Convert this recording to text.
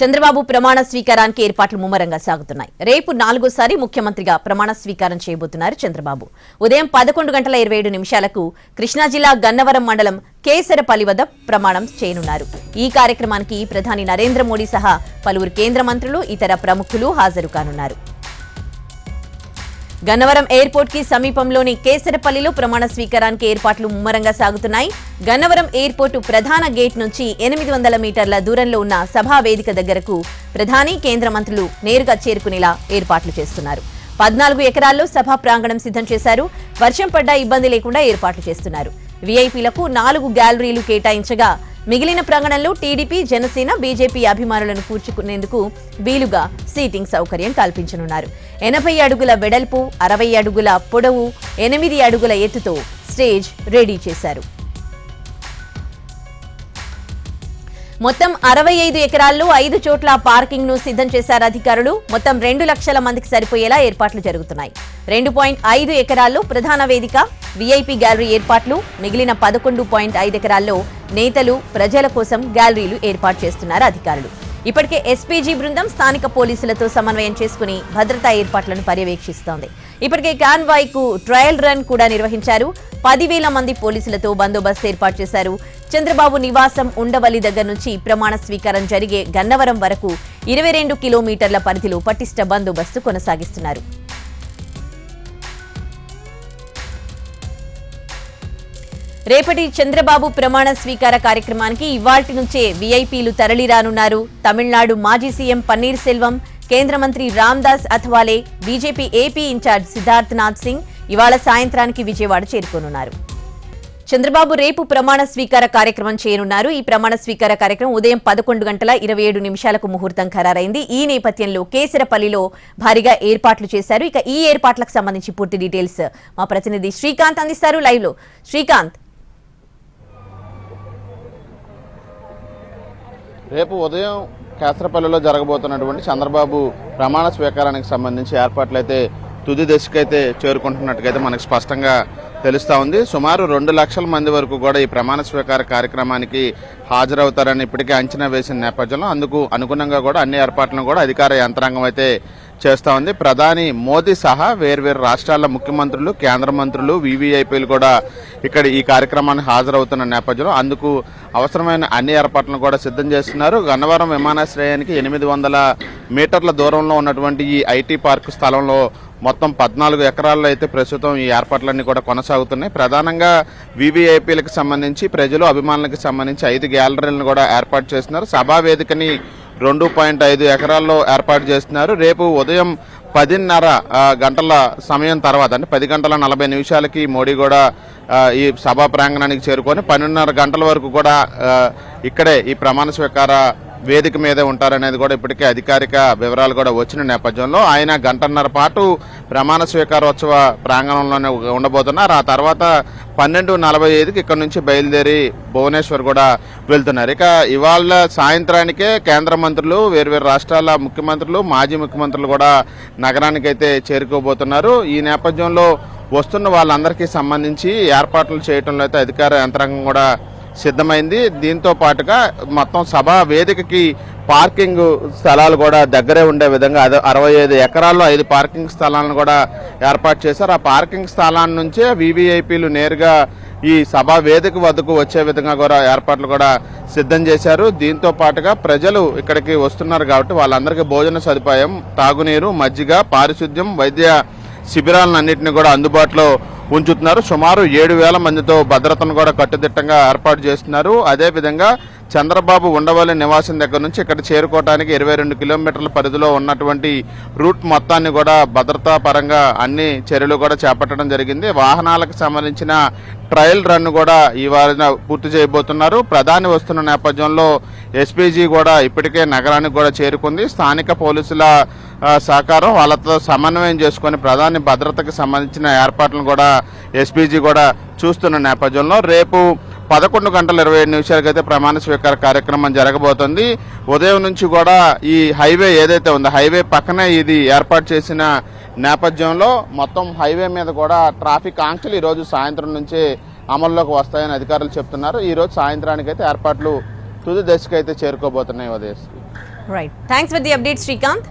చంద్రబాబు ప్రమాణ స్వీకారానికి ఏర్పాట్లు ముమ్మరంగా సాగుతున్నాయి. రేపు నాలుగోసారి ముఖ్యమంత్రిగా ప్రమాణ స్వీకారం చేయబోతున్నారు చంద్రబాబు. ఉదయం పదకొండు గంటల ఇరవై ఏడు నిమిషాలకు కృష్ణా జిల్లా గన్నవరం మండలం కేసరపల్లి వద్ద ప్రమాణం చేయనున్నారు. ఈ కార్యక్రమానికి ప్రధాని నరేంద్ర మోడీ సహా పలువురు కేంద్ర మంత్రులు ఇతర ప్రముఖులు హాజరు కానున్నారు. గన్నవరం ఎయిర్పోర్ట్కి సమీపంలోని కేసరపల్లిలో ప్రమాణ స్వీకారానికి ఏర్పాట్లు ముమ్మరంగా సాగుతున్నాయి. గన్నవరం ఎయిర్పోర్టు ప్రధాన గేట్ నుంచి ఎనిమిది వందల మీటర్ల దూరంలో ఉన్న సభా వేదిక దగ్గరకు ప్రధాని కేంద్ర మంత్రులు నేరుగా చేరుకునేలా ఏర్పాట్లు చేస్తున్నారు. పద్నాలుగు ఎకరాల్లో సభా ప్రాంగణం సిద్ధం చేశారు. వర్షం పడ్డా ఇబ్బంది లేకుండా ఏర్పాట్లు చేస్తున్నారు. వీఐపీలకు నాలుగు గ్యాలరీలు కేటాయించగా మిగిలిన ప్రాంగణంలో టీడీపీ జనసేన బీజేపీ అభిమానులను కూర్చుకునేందుకు వీలుగా సీటింగ్ సౌకర్యం కల్పించనున్నారు. ఎనభై అడుగుల వెడల్పు అరవై అడుగుల పొడవు ఎనిమిది అడుగుల ఎత్తుతో స్టేజ్ రెడీ చేశారు. మొత్తం అరవై ఐదు ఎకరాల్లో ఐదు చోట్ల పార్కింగ్ను సిద్ధం చేశారు అధికారులు. మొత్తం రెండు లక్షల మందికి సరిపోయేలా ఏర్పాట్లు జరుగుతున్నాయి. రెండు పాయింట్ ఐదు ఎకరాల్లో ప్రధాన వేదిక వీఐపీ గ్యాలరీ ఏర్పాట్లు మిగిలిన పదకొండు పాయింట్ ఐదు ఎకరాల్లో నేతలు ప్రజల కోసం గ్యాలరీలు ఏర్పాటు చేస్తున్నారు అధికారులు. ఇప్పటికే ఎస్పీజీ బృందం స్థానిక పోలీసులతో సమన్వయం చేసుకుని భద్రతా ఏర్పాట్లను పర్యవేక్షిస్తోంది. ఇప్పటికే కాన్వాయ్కు ట్రయల్ రన్ కూడా నిర్వహించారు. పదివేల మంది పోలీసులతో బందోబస్తు ఏర్పాటు చేశారు. చంద్రబాబు నివాసం ఉండవల్లి దగ్గర నుంచి ప్రమాణ స్వీకారం జరిగే గన్నవరం వరకు ఇరవై రెండు కిలోమీటర్ల పరిధిలో పటిష్ట బందోబస్తు కొనసాగిస్తున్నారు. రేపటి చంద్రబాబు ప్రమాణ స్వీకార కార్యక్రమానికి ఇవాల్టి నుంచే వీఐపీలు తరలిరానున్నారు. తమిళనాడు మాజీ సీఎం పన్నీర్ సెల్వం కేంద్ర మంత్రి Ramdas Athawale BJP AP incharge Siddharth Nath Singh ఇవాళ సాయంత్రానికి విజయవాడ చేరుకోనున్నారు. చంద్రబాబు రేపు ప్రమాణ స్వీకార కార్యక్రమం చేయనున్నారు. ఈ ప్రమాణ స్వీకార కార్యక్రమం ఉదయం పదకొండు గంటల ఇరవై ఏడు నిమిషాలకు ముహూర్తం ఖరారైంది. ఈ నేపథ్యంలో కేసరపల్లిలో భారీగా ఏర్పాట్లు చేశారు. ఇక ఈ ఏర్పాట్లకు సంబంధించి పూర్తి డీటెయిల్స్ మా ప్రతినిధి శ్రీకాంత్ అందిస్తారు. లైవ్లో శ్రీకాంత్. రేపు ఉదయం కేసరపల్లిలో జరగబోతున్నటువంటి చంద్రబాబు ప్రమాణ స్వీకారానికి సంబంధించి ఏర్పాట్లు అయితే తుది దశకైతే చేరుకుంటున్నట్టుగా మనకు స్పష్టంగా తెలుస్తూ ఉంది. సుమారు రెండు లక్షల మంది వరకు కూడా ఈ ప్రమాణ స్వీకార కార్యక్రమానికి హాజరవుతారని ఇప్పటికే అంచనా వేసిన నేపథ్యంలో అందుకు అనుగుణంగా కూడా అన్ని ఏర్పాట్లను కూడా అధికార యంత్రాంగం అయితే చేస్తా ఉంది. ప్రధాని మోదీ సహా వేర్వేరు రాష్ట్రాల ముఖ్యమంత్రులు కేంద్ర మంత్రులు వివిఐపీలు కూడా ఇక్కడ ఈ కార్యక్రమానికి హాజరవుతున్న నేపథ్యంలో అందుకు అవసరమైన అన్ని ఏర్పాట్లను కూడా సిద్ధం చేస్తున్నారు. గన్నవరం విమానాశ్రయానికి ఎనిమిది వందల మీటర్ల దూరంలో ఉన్నటువంటి ఈ ఐటీ పార్క్ స్థలంలో మొత్తం పద్నాలుగు ఎకరాల్లో అయితే ప్రస్తుతం ఈ ఏర్పాట్లన్నీ కూడా కొనసాగుతున్నాయి. ప్రధానంగా వివిఐపీలకు సంబంధించి ప్రజలు అభిమానులకు సంబంధించి ఐదు గ్యాలరీలను కూడా ఏర్పాటు చేస్తున్నారు. సభా వేదికని రెండు పాయింట్ ఐదు ఎకరాల్లో ఏర్పాటు చేస్తున్నారు. రేపు ఉదయం పదిన్నర గంటల సమయం తర్వాత అంటే పది గంటల నలభై నిమిషాలకి మోడీ కూడా ఈ సభా ప్రాంగణానికి చేరుకొని పన్నెండున్నర గంటల వరకు కూడా ఇక్కడే ఈ ప్రమాణ స్వీకార వేదిక మీదే ఉంటారనేది కూడా ఇప్పటికే అధికారిక వివరాలు కూడా వచ్చిన నేపథ్యంలో ఆయన గంటన్నర పాటు ప్రమాణ స్వీకారోత్సవ ప్రాంగణంలోనే ఉండబోతున్నారు. ఆ తర్వాత పన్నెండు నలభై ఐదుకి ఇక్కడ నుంచి బయలుదేరి భువనేశ్వర్ కూడా వెళ్తున్నారు. ఇక ఇవాళ సాయంత్రానికే కేంద్ర మంత్రులు వేర్వేరు రాష్ట్రాల ముఖ్యమంత్రులు మాజీ ముఖ్యమంత్రులు కూడా నగరానికైతే చేరుకోబోతున్నారు. ఈ నేపథ్యంలో వస్తున్న వాళ్ళందరికీ సంబంధించి ఏర్పాట్లు చేయడంలో అయితే అధికార యంత్రాంగం కూడా సిద్ధమైంది. దీంతో పాటుగా మొత్తం సభా వేదికకి పార్కింగ్ స్థలాలు కూడా దగ్గరే ఉండే విధంగా అరవై ఐదు ఎకరాల్లో ఐదు పార్కింగ్ స్థలాలను కూడా ఏర్పాటు చేశారు. ఆ పార్కింగ్ స్థలాల నుంచే వివిఐపీలు నేరుగా ఈ సభా వేదిక వద్దకు వచ్చే విధంగా కూడా ఏర్పాట్లు కూడా సిద్ధం చేశారు. దీంతో పాటుగా ప్రజలు ఇక్కడికి వస్తున్నారు కాబట్టి వాళ్ళందరికీ భోజన సదుపాయం తాగునీరు మజ్జిగ పారిశుద్ధ్యం వైద్య శిబిరాలన్నింటినీ కూడా అందుబాటులో ఉంచుతున్నారు. సుమారు ఏడు వేల మందితో భద్రతను కూడా కట్టుదిట్టంగా ఏర్పాటు చేస్తున్నారు. అదేవిధంగా చంద్రబాబు ఉండవల్లి నివాసం దగ్గర నుంచి ఇక్కడ చేరుకోవడానికి ఇరవై రెండు కిలోమీటర్ల పరిధిలో ఉన్నటువంటి రూట్ మొత్తాన్ని కూడా భద్రతా పరంగా అన్ని చర్యలు కూడా చేపట్టడం జరిగింది. వాహనాలకు సంబంధించిన ట్రయల్ రన్ కూడా ఈ వారిన పూర్తి చేయబోతున్నారు. ప్రధాని వస్తున్న నేపథ్యంలో ఎస్పీజీ కూడా ఇప్పటికే నగరానికి కూడా చేరుకుంది. స్థానిక పోలీసుల సహకారం వాళ్ళతో సమన్వయం చేసుకొని ప్రధాని భద్రతకు సంబంధించిన ఏర్పాట్లను కూడా ఎస్పీజీ కూడా చూస్తున్న నేపథ్యంలో రేపు పదకొండు గంటల ఇరవై ఏడు నిమిషాలకైతే ప్రమాణ స్వీకార కార్యక్రమం జరగబోతోంది. ఉదయం నుంచి కూడా ఈ హైవే ఏదైతే ఉందో హైవే పక్కనే ఇది ఏర్పాటు చేసిన నేపథ్యంలో మొత్తం హైవే మీద కూడా ట్రాఫిక్ ఆంక్షలు ఈరోజు సాయంత్రం నుంచే అమల్లోకి వస్తాయని అధికారులు చెప్తున్నారు. ఈరోజు సాయంత్రానికి అయితే ఏర్పాట్లు తుది దశకైతే చేరుకోబోతున్నాయి ఉదయం right thanks for the update Srikanth